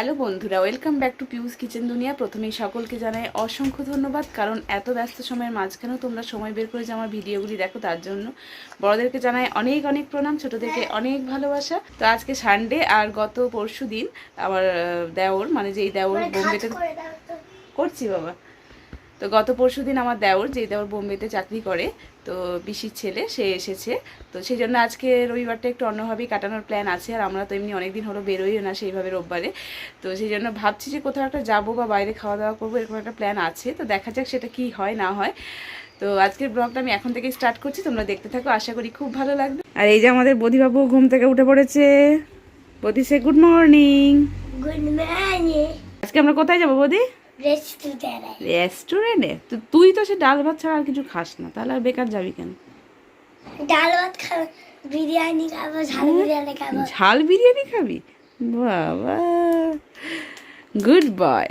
Hello বন্ধুরা welcome back to Piu's kitchen Duniya. প্রথমেই সকলকে জানাই অসংখ্য ধন্যবাদ কারণ এত ব্যস্ত সময়ের মাঝখানেও তোমরা সময় বের করে যে আমার ভিডিওগুলি দেখো তার জন্য। বড়দেরকে জানাই অনেক অনেক প্রণাম ছোটোদেরকে অনেক ভালোবাসা। তো আজকে সানডে আর গত পরশু দিন আমার দেওর মানে যেই দেওর বোম্বেতে করছি বাবা। তো গত পরশু দিন আমার দেওর যে দেওর বোম্বেতে চাকরি করে তো পিসির ছেলে সে এসেছে। তো সেই জন্য আজকে রবিবারটা একটু অন্যভাবেই কাটানোর প্ল্যান আছে আর আমরা তো এমনি অনেকদিন হলো বেরোইও না সেইভাবে রোববারে। তো সেই জন্য ভাবছি যে কোথাও একটা যাব বা বাইরে খাওয়া দাওয়া করব এরকম একটা প্ল্যান আছে। তো দেখা যাক সেটা কি হয় না হয়। তো আজকের ব্লগটা আমি এখন থেকে স্টার্ট করছি তোমরা দেখতে থাকো আশা করি খুব ভালো লাগবে। আর এই যে আমাদের বধিবাবু ঘুম থেকে উঠে পড়েছে। বদি সে গুড মর্নিং গুড মর্নিং আজকে আমরা কোথায় যাব বদি? রেস্টুরেন্টে রেস্টুরেন্টে তো তুই তো সে ডাল ভাত ছাড়া আর কিছু খাস না তাহলে আর বেকার যাবি কেন? ডাল ভাত খাব বিরিয়ানি খাব ঝাল বিরিয়ানি খাব। ঝাল বিরিয়ানি খাবি? বাবা। গুড বয়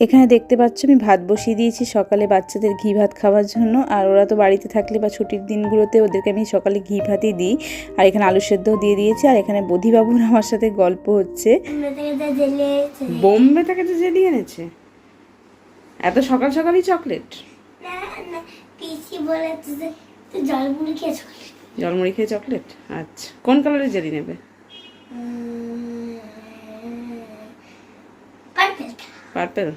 এখানে দেখতে পাচ্ছ আমি ভাত বসিয়ে দিয়েছি সকালে বাচ্চাদের ঘি ভাত খাওয়ার জন্য। আর ওরা তো বাড়িতে থাকলে বা ছুটির দিনগুলোতে ওদেরকে আমি সকালে ঘি ভাতই দিই। আর এখানে আলু সেদ্ধও দিয়ে দিয়েছি। আর এখানে বধিবাবুর আমার সাথে গল্প হচ্ছে। বোম্বে থেকে তো জেলি এনেছে। এত সকাল সকালই চকলেট। জলমুড়ি খেয়ে চকলেট? আচ্ছা। কোন কালারের জেলি নেবে? Purple purple?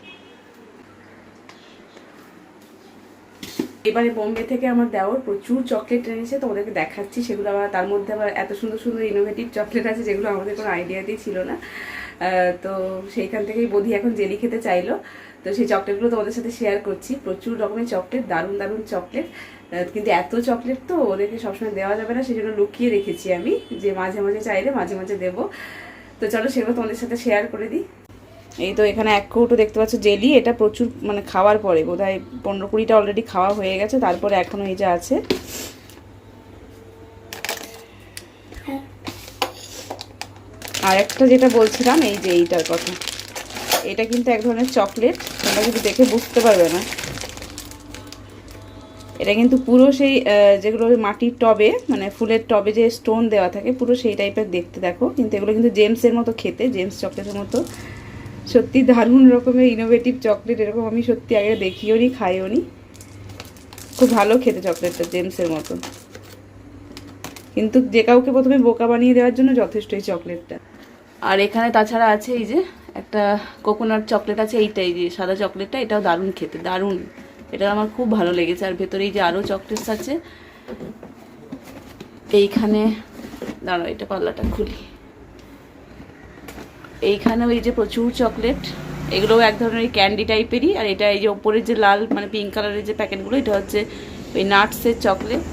এবারে বোম্বে থেকে আমার দেওয়ার প্রচুর চকলেট এনেছে, তো ওদেরকে দেখাচ্ছি সেগুলো আবার তার মধ্যে আবার এত সুন্দর সুন্দর ইনোভেটিভ চকলেট আছে যেগুলো আমাদের কোনো আইডিয়াতেই ছিল না। তো সেইখান থেকেই বোধি এখন জেলি খেতে চাইলো। তো সেই চকলেটগুলো তোমাদের সাথে শেয়ার করছি। প্রচুর রকমের চকলেট, দারুণ দারুণ চকলেট। কিন্তু এত চকলেট তো ওদেরকে সবসময় দেওয়া যাবে না সেই জন্য লুকিয়ে রেখেছি আমি যে মাঝে মাঝে চাইলে মাঝে মাঝে দেবো। তো চলো সেগুলো তোমাদের সাথে শেয়ার করে দিই। এই তো এখানে এক কৌটো দেখতে পাচ্ছ, জেলি, এটা প্রচুর মানে খাওয়ার পরে, বোধহয় পনেরো কুড়িটা অলরেডি খাওয়া হয়ে গেছে, তারপরে এখনও এই যে আছে। আর একটা যেটা বলছিলাম, এই যে এইটার কথা, এটা কিন্তু এক ধরনের চকলেট, তোমরা কিন্তু দেখে বুঝতে পারবে না। এটা কিন্তু পুরো সেই যেগুলো মাটির টবে মানে ফুলের টবে যে স্টোন দেওয়া থাকে, পুরো সেই টাইপের দেখতে দেখো, কিন্তু এগুলো কিন্তু জেমসের মতো খেতে জেমস চকলেটের মতো। সত্যি দারুণ রকমের ইনোভেটিভ চকলেট এরকম আমি সত্যি আগে দেখিও নি, খাইও নি। খুব ভালো খেতে চকলেটটা জেমসের মতো। কিন্তু যে কাউকে প্রথমে বোকা বানিয়ে দেওয়ার জন্য যথেষ্ট এই চকলেটটা আর এখানে তাছাড়া আছে এই যে, একটা কোকোনাট চকলেট আছে এইটাই যে সাদা চকলেটটা এটাও দারুণ খেতে, দারুণ। এটা আমার খুব ভালো লেগেছে। আর ভেতরে এই যে আরও চকলেটস আছে, এইখানে, দাঁড়াও, এটা পাল্লাটা খুলি। এইখানেও এই যে প্রচুর চকলেট, এগুলোও এক ধরনের ক্যান্ডি টাইপেরই, আর এটা এই যে ওপরের যে লাল মানে পিঙ্ক কালারের যে প্যাকেটগুলো, এটা হচ্ছে ওই নাটসের চকলেট।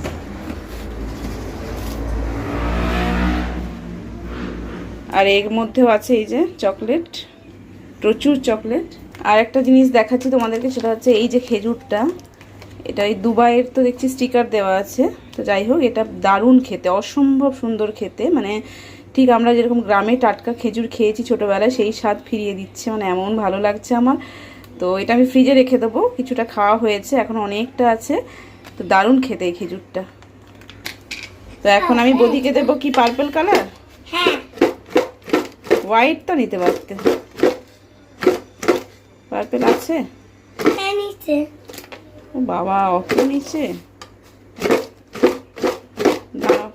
আর এর মধ্যেও আছে এই যে চকলেট, প্রচুর চকলেট। আর একটা জিনিস দেখাচ্ছি তোমাদেরকে, সেটা হচ্ছে এই যে খেজুরটা, এটা এই দুবাইয়ের তো দেখছি স্টিকার দেওয়া আছে। তো যাই হোক, এটা দারুণ খেতে, অসম্ভব সুন্দর খেতে মানে ঠিক আমরা যেরকম গ্রামে টাটকা খেজুর খেয়েছি ছোটোবেলায় সেই স্বাদ ফিরিয়ে দিচ্ছে। মানে এমন ভালো লাগছে আমার। তো এটা আমি ফ্রিজে রেখে দেবো। কিছুটা খাওয়া হয়েছে এখন অনেকটা আছে। তো দারুণ খেতে এই খেজুরটা। তো এখন আমি বদিকে দেবো কি পার্পল কালার হ্যাঁ। হোয়াইট তো নিতে পারতে। পার্পেল আছে? হ্যাঁ বাবা অত নিচে দাঁড়াও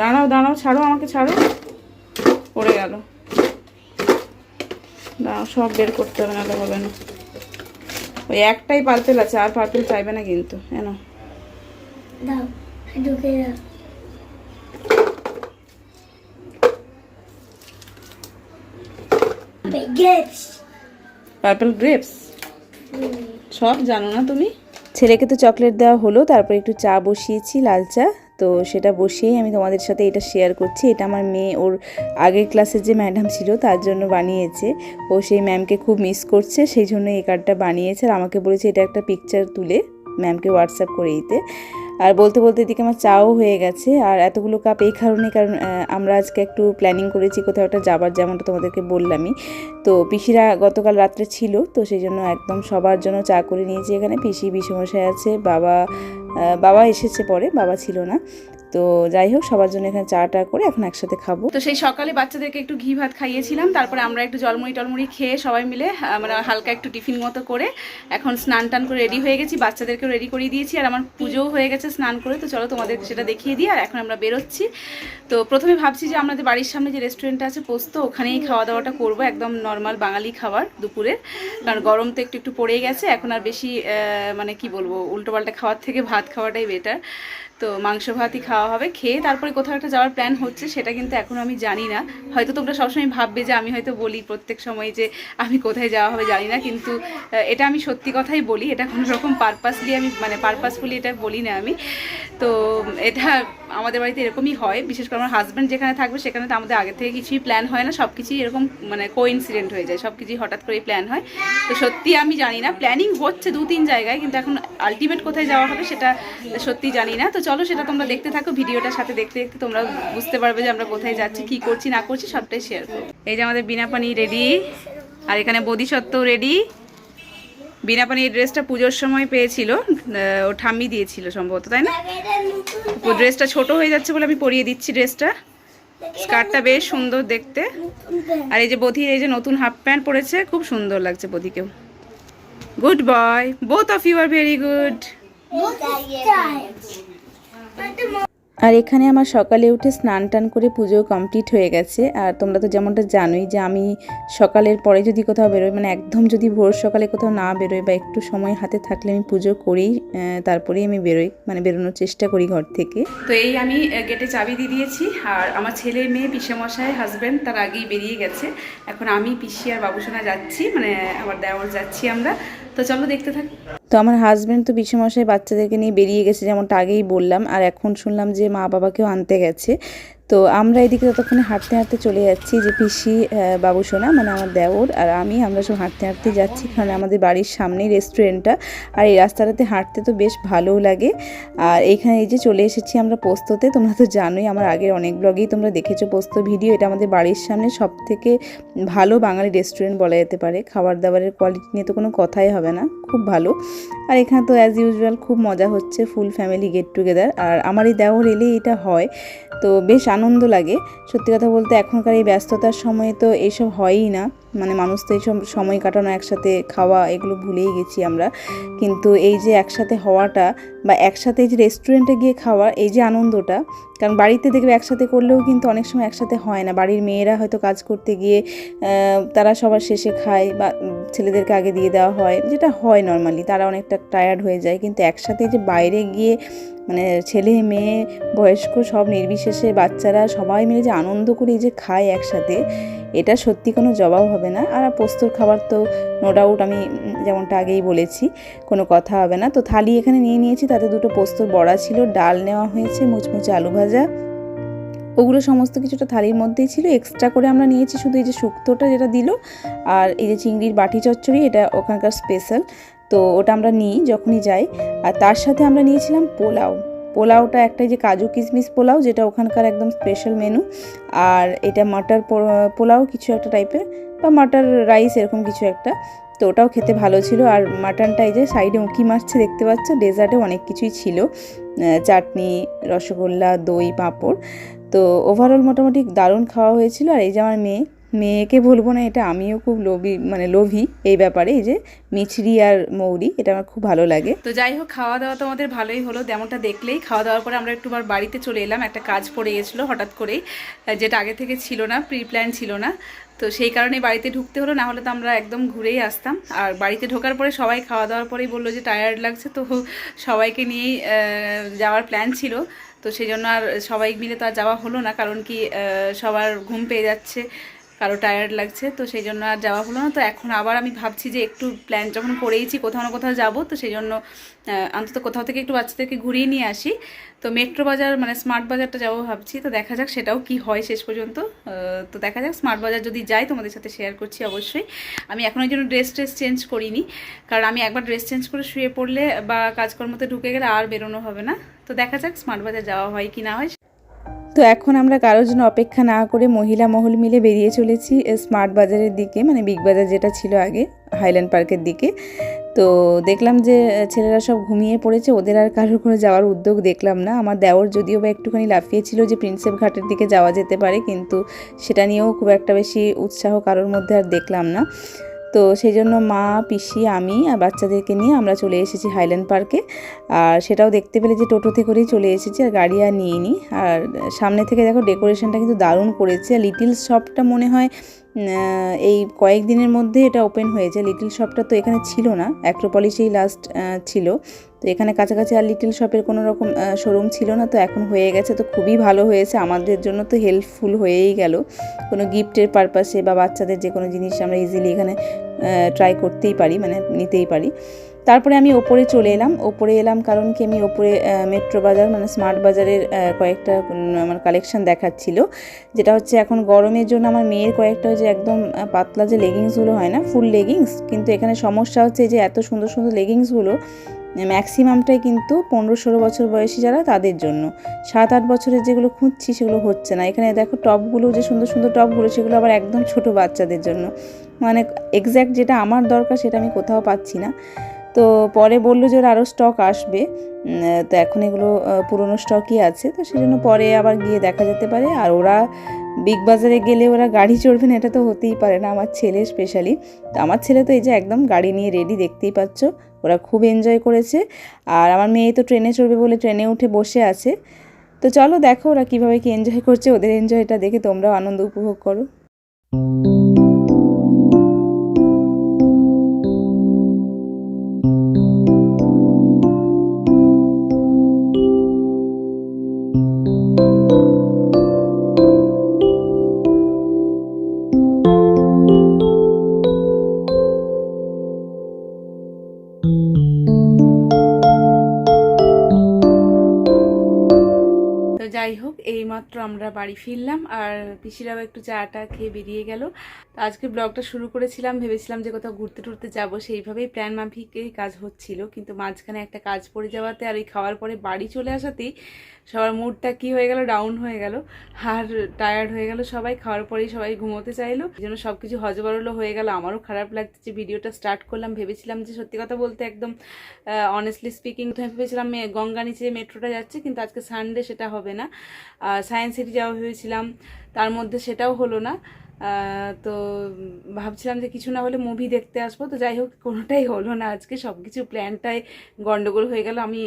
দাঁড়াও দাঁড়াও ছাড়ো আমাকে ছাড়ো। পড়ে গেল। দাঁড়াও সব বের করতে হবে না হবে না। ওই একটাই পার্পেল আছে আর পার্পেল চাইবে না কিন্তু এন পার্পেল গ্রেপস সব জানো না তুমি? ছেলেকে তো চকলেট দেওয়া হলো তারপর একটু চা বসিয়েছি লাল চা। তো সেটা বসিয়েই আমি তোমাদের সাথে এটা শেয়ার করছি। এটা আমার মেয়ে, ওর আগের ক্লাসের যে ম্যাডাম ছিল, তার জন্য বানিয়েছে। ও সেই ম্যামকে খুব মিস করছে, সেই জন্য এই কার্ডটা বানিয়েছে। আর আমাকে বলেছে, এটা একটা পিকচার তুলে ম্যামকে হোয়াটসঅ্যাপ করে দিতে। আর বলতে বলতে এদিকে আমার চাও হয়ে গেছে, আর এতগুলো কাপ এই কারণে, কারণ আমরা আজকে একটু প্ল্যানিং করেছি কোথাও একটা যাবার, যেমনটা তোমাদেরকে বললামই। তো পিসিরা গতকাল রাত্রে ছিল, তো সেই জন্য একদম সবার জন্য চা করে নিয়েছি এখানে। পিসি বিষমশায় আছে, বাবা বাবা এসেছে পরে, বাবা ছিল না। তো যাই হোক সবার জন্য এখানে চা টা করে এখন একসাথে খাব। তো সেই সকালে বাচ্চাদেরকে একটু ঘি ভাত খাইয়েছিলাম তারপরে আমরা একটু জলমুড়ি টলমুড়ি খেয়ে সবাই মিলে আহ, মানে হালকা একটু টিফিন মতো করে এখন স্নান টান করে রেডি হয়ে গেছি বাচ্চাদেরকেও রেডি করিয়ে দিয়েছি আর আমার পুজোও হয়ে গেছে স্নান করে তো চলো তোমাদের সেটা দেখিয়ে দিই আর এখন আমরা বেরোচ্ছি। তো প্রথমে ভাবছি যে আমাদের বাড়ির সামনে যে রেস্টুরেন্টটা আছে পোস্ত ওখানেই খাওয়া দাওয়াটা করব একদম নর্মাল বাঙালি খাবার দুপুরের কারণ গরম তো একটু একটু পড়েই গেছে এখন আর বেশি মানে কি বলব উল্টোপাল্টা খাওয়ার থেকে ভাত খাওয়াটাই বেটার তো মাংস ভাতই খাওয়া হবে। খেয়ে তারপরে কোথাও একটা যাওয়ার প্ল্যান হচ্ছে, সেটা কিন্তু এখন আমি জানি না। হয়তো তোমরা সবসময় ভাববে যে, আমি হয়তো বলি প্রত্যেক সময় যে, আমি কোথায় যাওয়া হবে জানি না। কিন্তু এটা আমি সত্যি কথাই বলি, এটা কোনো রকম পারপাসলি আমি মানে পারপাসফুলি এটা বলি না আমি। তো এটা আমাদের বাড়িতে এরকমই হয়। বিশেষ করে আমার হাজব্যান্ড যেখানে থাকবে, সেখানে তো আমাদের আগে থেকে কিছুই প্ল্যান হয় না। সব কিছুই এরকম মানে কোইন্সিডেন্ট হয়ে যায়। সব কিছুই হঠাৎ করেই প্ল্যান হয়। তো সত্যি আমি জানি না। প্ল্যানিং হচ্ছে দু তিন জায়গায়, কিন্তু এখন আলটিমেট কোথায় যাওয়া হবে, সেটা সত্যি জানি না। তো চলো সেটা তোমরা দেখতে থাকো, ভিডিওটার সাথে দেখতে দেখতে তোমরা বুঝতে পারবে যে আমরা কোথায় যাচ্ছি, কি করছি, না করছি, সবটাই শেয়ার করব। এই যে আমাদের বিনা পানি রেডি আর এখানে বোধিসত্ত্ব রেডি বিনা পানি এই ড্রেসটা পুজোর সময় পেয়েছিল ও ঠাম্মি দিয়েছিল সম্ভবত, তাই না? ড্রেসটা ছোট হয়ে যাচ্ছে বলে আমি পরিয়ে দিচ্ছি ড্রেসটা স্কার্টটা বেশ সুন্দর দেখতে। আর এই যে বধির, এই যে নতুন হাফ প্যান্ট পরেছে, খুব সুন্দর লাগছে বধিকেও। Good boy both of you are very good আর এখানে আমার সকালে উঠে স্নান টান করে পুজো কমপ্লিট হয়ে গেছে। আর তোমরা তো যেমনটা জানোই যে আমি সকালের পরে যদি কোথাও বেরোই মানে একদম যদি ভোর সকালে কোথাও না বেরোই বা একটু সময় হাতে থাকলে আমি পুজো করি তারপরেই আমি বেরোই মানে বেরোনোর চেষ্টা করি ঘর থেকে। তো এই আমি গেটে চাবি দিয়ে দিয়েছি। আর আমার ছেলে মেয়ে, পিসেমশাই হাজব্যান্ড তার আগেই বেরিয়ে গেছে। এখন আমি পিসি আর বাবুসোনা যাচ্ছি মানে আমার দেওয়ার যাচ্ছি আমরা। তো চলো দেখতে থাকি। তো আমার হাজব্যান্ড তো মশাই বাচ্চাদেরকে নিয়ে বেরিয়ে গেছে, যেমনটা আগেই বললাম। আর এখন শুনলাম যে মা বাবাকেও আনতে গেছে। তো আমরা এদিকে ততক্ষণে হাঁটতে হাঁটতে চলে যাচ্ছি যে পিসি বাবু সোনা মানে আমার দেওর আর আমি। আমরা সব হাঁটতে হাঁটতে যাচ্ছি কারণ আমাদের বাড়ির সামনেই রেস্টুরেন্টটা আর এই রাস্তাটাতে হাঁটতে তো বেশ ভালোও লাগে। আর এইখানে এই যে চলে এসেছি আমরা পোস্ততে। তোমরা তো জানোই আমার আগের অনেক ব্লগেই তোমরা দেখেছ পোস্ত ভিডিও। এটা আমাদের বাড়ির সামনে সব থেকে ভালো বাঙালি রেস্টুরেন্ট বলা যেতে পারে। খাবার দাবারের কোয়ালিটি নিয়ে তো কোনো কথাই হবে না। খুব ভালো। আর এখানে তো অ্যাজ ইউজুয়াল খুব মজা হচ্ছে। ফুল ফ্যামিলি গেট টুগেদার আর আমার এই দেওর এলে এটা হয়। তো বেশ আনন্দ লাগে। সত্যি কথা বলতে এখনকার এই ব্যস্ততার সময়ে তো এইসব হয়ই না। মানে মানুষ তো এইসব সময় কাটানো একসাথে খাওয়া এগুলো ভুলেই গেছি আমরা। কিন্তু এই যে একসাথে হওয়াটা বা একসাথে এই যে রেস্টুরেন্টে গিয়ে খাওয়া, এই যে আনন্দটা, কারণ বাড়িতে দেখবে একসাথে করলেও কিন্তু অনেক সময় একসাথে হয় না। বাড়ির মেয়েরা হয়তো কাজ করতে গিয়ে তারা সবার শেষে খায় বা ছেলেদেরকে আগে দিয়ে দেওয়া হয়, যেটা হয় নর্মালি তারা অনেকটা টায়ার্ড হয়ে যায়। কিন্তু একসাথে যে বাইরে গিয়ে মানে ছেলে, মেয়ে, বয়স্ক সব নির্বিশেষে বাচ্চারা সবাই মিলে যে আনন্দ করে এই যে খায় একসাথে, এটা সত্যি কোনো জবাব হবে না। আর পোস্তর খাবার তো নো ডাউট আমি যেমনটা আগেই বলেছি, কোনো কথা হবে না। তো থালি এখানে নিয়ে নিয়েছি, তাতে দুটো পোস্তর বড়া ছিল, ডাল নেওয়া হয়েছে, মুচমুচে আলু ভাজা। ওগুলো সমস্ত কিছুটা থালির মধ্যেই ছিল। এক্সট্রা করে আমরা নিয়েছি শুধু এই যে শুক্তোটা যেটা দিল, আর এই যে চিংড়ির বাটি চচ্চড়ি, এটা ওখানকার স্পেশাল তো ওটা আমরা নিই যখনই যাই। আর তার সাথে আমরা নিয়েছিলাম পোলাও। পোলাওটা একটা যে কাজু কিশমিশ পোলাও, যেটা ওখানকার একদম স্পেশাল মেনু আর এটা মাটার পোলাও কিছু একটা টাইপের বা মাটার রাইস এরকম কিছু একটা। তো ওটাও খেতে ভালো ছিল। আর মাটনটা এই যে সাইডে উঁকি মারছে, দেখতে পাচ্ছ? ডেজার্টে অনেক কিছুই ছিল। চাটনি, রসগোল্লা, দই, পাঁপড়। তো ওভারঅল মোটামুটি দারুণ খাওয়া হয়েছিল। আর এই যে আমার মেয়ে মেয়েকে বলব না, এটা আমিও খুব লোভী মানে লোভী এই ব্যাপারে, এই যে মিছরি আর মৌরি, এটা আমার খুব ভালো লাগে। তো যাই হোক খাওয়া দাওয়া তো আমাদের ভালোই হলো, যেমনটা দেখলেই। খাওয়া দাওয়ার পরে আমরা একটু বাড়িতে চলে এলাম, একটা কাজ পড়ে গেছিল হঠাৎ করেই। যেটা আগে থেকে ছিল না প্রি প্ল্যান ছিল না। তো সেই কারণে বাড়িতে ঢুকতে হলো, না হলে তো আমরা একদম ঘুরেই আসতাম। আর বাড়িতে ঢোকার পরে সবাই খাওয়া দাওয়ার পরেই বলল যে টায়ার্ড লাগছে, তো সবাইকে নিয়েই যাওয়ার প্ল্যান ছিল। তো সেই জন্য আর সবাই মিলে তো আর যাওয়া হলো না, কারণ কি সবার ঘুম পেয়ে যাচ্ছে। কারও টায়ার্ড লাগছে, তো সেই জন্য আর যাওয়া হলো না। তো এখন আবার আমি ভাবছি যে একটু প্ল্যান যখন করেইছি কোথাও না কোথাও যাব, তো সেই জন্য অন্তত কোথাও থেকে একটু বাচ্চাদেরকে ঘুরিয়ে নিয়ে আসি। তো মেট্রো বাজার মানে স্মার্ট বাজারটা যাব ভাবছি, তো দেখা যাক সেটাও কি হয় শেষ পর্যন্ত। তো দেখা যাক স্মার্ট বাজার যদি যাই, তোমাদের সাথে শেয়ার করছি অবশ্যই। আমি এখন ওই জন্য ড্রেস ট্রেস চেঞ্জ করিনি, কারণ আমি একবার ড্রেস চেঞ্জ করে শুয়ে পড়লে বা কাজকর্মতে ঢুকে গেলে আর বেরোনো হবে না। তো দেখা যাক স্মার্ট বাজার যাওয়া হয় কি না হয়। তো এখন আমরা কারোর জন্য অপেক্ষা না করে মহিলা মহল মিলে বেরিয়ে চলেছি স্মার্ট বাজারের দিকে মানে বিগ বাজার যেটা ছিল আগে, হাইল্যান্ড পার্কের দিকে। তো দেখলাম যে ছেলেরা সব ঘুমিয়ে পড়েছে, ওদের আর কারোর কোনো যাওয়ার উদ্যোগ দেখলাম না। আমার দেওর যদিও বা একটুখানি লাফিয়েছিল যে, প্রিন্সেপ ঘাটের দিকে যাওয়া যেতে পারে, কিন্তু সেটা নিয়েও খুব একটা বেশি উৎসাহ কারোর মধ্যে আর দেখলাম না। তো সেই জন্য মা, পিসি, আমি আর বাচ্চাদেরকে নিয়ে আমরা চলে এসেছি হাইল্যান্ড পার্কে আর সেটাও দেখতে পেলে যে টোটোতে করেই চলে এসেছি আর গাড়ি আর নিয়ে নিই আর সামনে থেকে দেখো ডেকোরেশনটা কিন্তু দারুণ করেছে। আর লিটিল শপটা মনে হয় এই কয়েকদিনের মধ্যে এটা ওপেন হয়েছে। লিটিল শপটা তো এখানে ছিল না। অ্যাক্রোপলিসেই লাস্ট ছিল। তো এখানে কাছাকাছি আর লিটিল শপের কোনো রকম শোরুম ছিল না, তো এখন হয়ে গেছে, তো খুবই ভালো হয়েছে। আমাদের জন্য তো হেল্পফুল হয়েই গেল। কোনো গিফটের পারপাসে বা বাচ্চাদের যে কোনো জিনিস আমরা ইজিলি এখানে ট্রাই করতেই পারি মানে নিতেই পারি। তারপরে আমি ওপরে চলে এলাম। ওপরে এলাম কারণ কি, আমি ওপরে মেট্রো বাজার মানে স্মার্ট বাজারের কয়েকটা আমার কালেকশন দেখাচ্ছিল। যেটা হচ্ছে এখন গরমের জন্য আমার মেয়ের কয়েকটা যে একদম পাতলা যে লেগিংসগুলো হয় না ফুল লেগিংস কিন্তু এখানে সমস্যা হচ্ছে যে এত সুন্দর সুন্দর লেগিংসগুলো ম্যাক্সিমামটাই কিন্তু পনেরো ষোলো বছর বয়সী যারা, তাদের জন্য। সাত আট বছরের যেগুলো খুঁজছি, সেগুলো হচ্ছে না। এখানে দেখো টপগুলো, যে সুন্দর সুন্দর টপগুলো, সেগুলো আবার একদম ছোট বাচ্চাদের জন্য। মানে এক্স্যাক্ট যেটা আমার দরকার, সেটা আমি কোথাও পাচ্ছি না। তো পরে বলল যে ওর আরও স্টক আসবে। তো এখন এগুলো পুরনো স্টকই আছে। তো সেজন্য পরে আবার গিয়ে দেখা যেতে পারে। আর ওরা বিগ বাজারে গেলে ওরা গাড়ি চড়বে না, এটা তো হতেই পারে না। আমার ছেলে স্পেশালি তো আমার ছেলে তো এই যে একদম গাড়ি নিয়ে রেডি দেখতেই পাচ্ছ। ওরা খুব এনজয় করেছে। আর আমার মেয়ে তো ট্রেনে চড়বে বলে ট্রেনে উঠে বসে আছে। তো চলো দেখো ওরা কীভাবে কি এনজয় করছে, ওদের এনজয়টা দেখে তোমরাও আনন্দ উপভোগ করো। বাড়ি ফিরলাম আর পিসিরাও একটু চাটা খেয়ে বেরিয়ে গেল। তো আজকে ব্লগটা শুরু করেছিলাম, ভেবেছিলাম যে কোথাও ঘুরতে টুরতে যাব, সেইভাবেই প্ল্যান মাফিকই কাজ হচ্ছিল। কিন্তু মাঝখানে একটা কাজ পড়ে যাওয়াতে আর ওই খাওয়ার পরে বাড়ি চলে আসাতেই সবার মুডটা কি হয়ে গেল? ডাউন হয়ে গেল। আর টায়ার্ড হয়ে গেল সবাই, খাওয়ার পরেই সবাই ঘুমোতে চাইলো। এই জন্য সব কিছু হজবরলো হয়ে গেল। আমারও খারাপ লাগছে যে ভিডিওটা স্টার্ট করলাম। ভেবেছিলাম যে সত্যি কথা বলতে একদম অনেস্টলি স্পিকিং ভেবেছিলাম গঙ্গা নিচে মেট্রোটা যাচ্ছে, কিন্তু আজকে সানডে সেটা হবে না। সায়েন্স সিটি যাওয়া ভেবেছিলাম তার মধ্যে সেটাও হলো না। তো ভাবছিলাম যে কিছু না হলে মুভি দেখতে আসব। তো যাই হোক, কোনোটাই হলো না আজকে। সব কিছু প্ল্যানটাই গন্ডগোল হয়ে গেল। আমি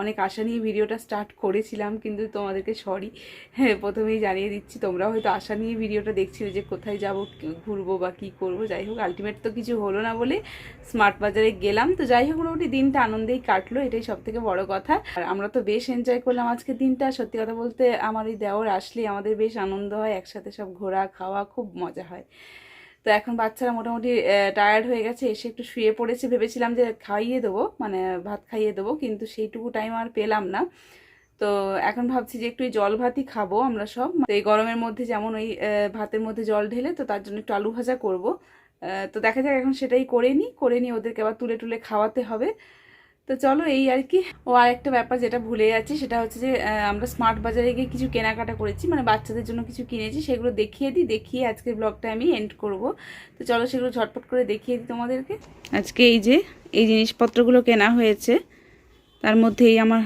অনেক আশা নিয়ে ভিডিওটা স্টার্ট করেছিলাম, কিন্তু তোমাদেরকে সরি হ্যাঁ প্রথমেই জানিয়ে দিচ্ছি, তোমরাও হয়তো আশা নিয়ে ভিডিওটা দেখছিলে যে কোথায় যাব ঘুরবো বা কি করব। যাই হোক আলটিমেট তো কিছু হলো না বলে স্মার্ট বাজারে গেলাম। তো যাই হোক, মোটামুটি দিনটা আনন্দেই কাটলো, এটাই সব থেকে বড় কথা। আর আমরা তো বেশ এনজয় করলাম আজকে দিনটা। সত্যি কথা বলতে আমার এই দেওর আসলে আমাদের বেশ আনন্দ হয়, একসাথে সব ঘোরা খাওয়া, খুব মজা হয়। তো এখন বাচ্চারা মোটামুটি টায়ার্ড হয়ে গেছে, এসে একটু শুয়ে পড়েছে। ভেবেছিলাম যে খাইয়ে দেবো মানে ভাত খাইয়ে দেবো, কিন্তু সেইটুকু টাইম আর পেলাম না। তো এখন ভাবছি যে একটু জল ভাতই খাব আমরা সব। এই গরমের মধ্যে যেমন ওই ভাতের মধ্যে জল ঢেলে, তো তার জন্য একটু আলু ভাজা করব। তো দেখা যাক, এখন সেটাই করে নিই। করে নিই ওদেরকে আবার তুলে তুলে খাওয়াতে হবে। তো চলো এই আর কি। ও আর একটা ব্যাপার যেটা ভুলে যাচ্ছি, সেটা হচ্ছে যে আমরা স্মার্ট বাজারে গিয়ে কিছু কেনাকাটা করেছি মানে বাচ্চাদের জন্য কিছু কিনেছি, সেগুলো দেখিয়ে দিই, দেখিয়ে আজকের ব্লগটা আমি এন্ড করব। তো চলো সেগুলো ঝটপট করে দেখিয়ে দিই তোমাদেরকে। আজকে এই যে, এই জিনিসপত্রগুলো কেনা হয়েছে, তার মধ্যে এই আমার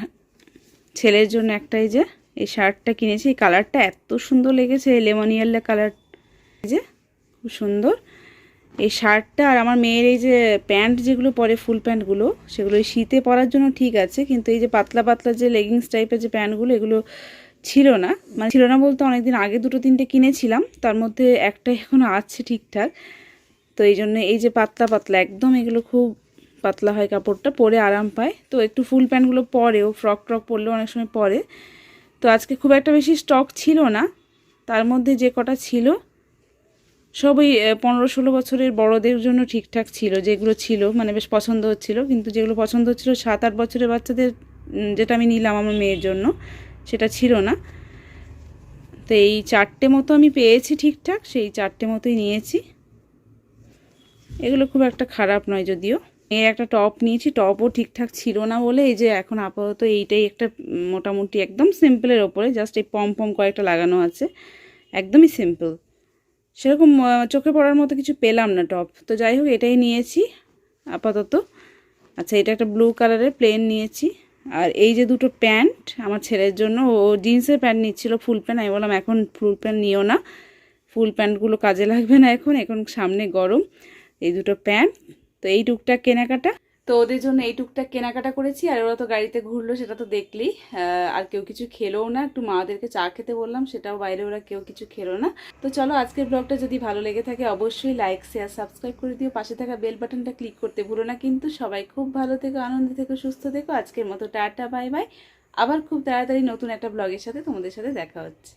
ছেলের জন্য একটা এই যে, এই শার্টটা কিনেছি। এই কালারটা এত সুন্দর লেগেছে লেমন কালার এই যে, খুব সুন্দর। এই শার্টটা আর আমার মেয়ের এই যে প্যান্ট যেগুলো পরে, ফুল প্যান্টগুলো, সেগুলো এই শীতে পরার জন্য ঠিক আছে, কিন্তু এই যে পাতলা পাতলা যে লেগিংস টাইপের যে প্যান্টগুলো, এগুলো ছিল না। মানে ছিল না বলতে অনেকদিন আগে দুটো তিনটে কিনেছিলাম, তার মধ্যে একটা এখনও আছে ঠিকঠাক। তো এই জন্য এই যে পাতলা পাতলা, একদম এগুলো খুব পাতলা হয় কাপড়টা, পরে আরাম পায়। তো একটু ফুল প্যান্টগুলো পরেও, ফ্রক ট্রক পরলেও অনেক সময় পরে। তো আজকে খুব একটা বেশি স্টক ছিল না, তার মধ্যে যে কটা ছিল সব ওই আহ, পনেরো ষোলো বছরের বড়দের জন্য ঠিকঠাক ছিল যেগুলো ছিল মানে বেশ পছন্দ হচ্ছিল কিন্তু যেগুলো পছন্দ হচ্ছিল সাত আট বছরের বাচ্চাদের যেটা আমি নিলাম আমার মেয়ের জন্য সেটা ছিল না। তো এই চারটে মতো আমি পেয়েছি ঠিকঠাক সেই চারটে মতোই নিয়েছি। এগুলো খুব একটা খারাপ নয় যদিও। এর একটা টপ নিয়েছি টপও ঠিকঠাক ছিল না বলে এই যে এখন আপাতত এইটাই একটা মোটামুটি একদম সিম্পলের ওপরে জাস্ট এই পম পম কয়েকটা লাগানো আছে একদমই সিম্পল সেরকম চোখে পড়ার মতো কিছু পেলাম না টপ। তো যাই হোক, এটাই নিয়েছি আপাতত। আচ্ছা এটা একটা ব্লু কালারের প্লেন নিয়েছি। আর এই যে দুটো প্যান্ট আমার ছেলের জন্য, ও জিন্সের প্যান্ট নিচ্ছিল, ফুল প্যান্ট। আমি বললাম, এখন ফুল প্যান্ট নিও না। ফুল প্যান্টগুলো কাজে লাগবে না এখন এখন সামনে গরম। এই দুটো প্যান্ট। তো এই টুকটাক কেনাকাটা। তো ওদের জন্য এই টুকটাক কেনাকাটা করেছি, আর ওরা তো গাড়িতে ঘুরলো, সেটা তো দেখলি আর কেউ কিছু খেলোও না, একটু মাদেরকে চা খেতে বললাম, সেটাও বাইরে ওরা কেউ কিছু খেলো না। তো চলো, আজকের ব্লগটা যদি ভালো লেগে থাকে, অবশ্যই লাইক শেয়ার সাবস্ক্রাইব করে দিও। পাশে থাকা বেল বাটনটা ক্লিক করতে ভুলো না কিন্তু। সবাই খুব ভালো থেকো, আনন্দে থেকো, সুস্থ থেকো। আজকের মতো টাটা বাই বাই আবার খুব তাড়াতাড়ি নতুন একটা ব্লগের সাথে তোমাদের সাথে দেখা হচ্ছে।